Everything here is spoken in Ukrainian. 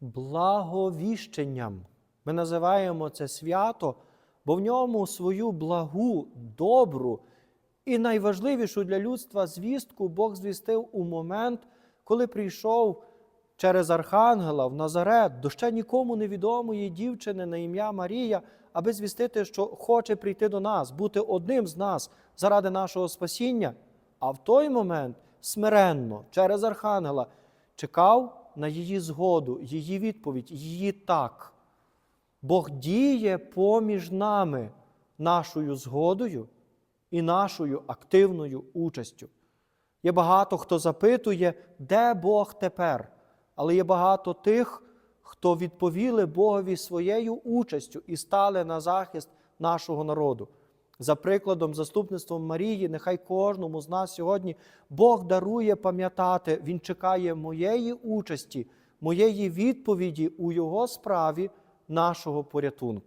благовіщенням. Ми називаємо це свято, бо в ньому свою благу, добру і найважливішу для людства звістку Бог звістив у момент, коли прийшов через Архангела в Назарет до ще нікому невідомої дівчини на ім'я Марія, аби звістити, що хоче прийти до нас, бути одним з нас заради нашого спасіння. А в той момент смиренно через Архангела чекав на її згоду, її відповідь, її так. Бог діє поміж нами нашою згодою і нашою активною участю. Є багато хто запитує, де Бог тепер, але є багато тих, хто відповіли Богові своєю участю і стали на захист нашого народу. За прикладом, заступництвом Марії, нехай кожному з нас сьогодні Бог дарує пам'ятати, Він чекає моєї участі, моєї відповіді у Його справі нашого порятунку.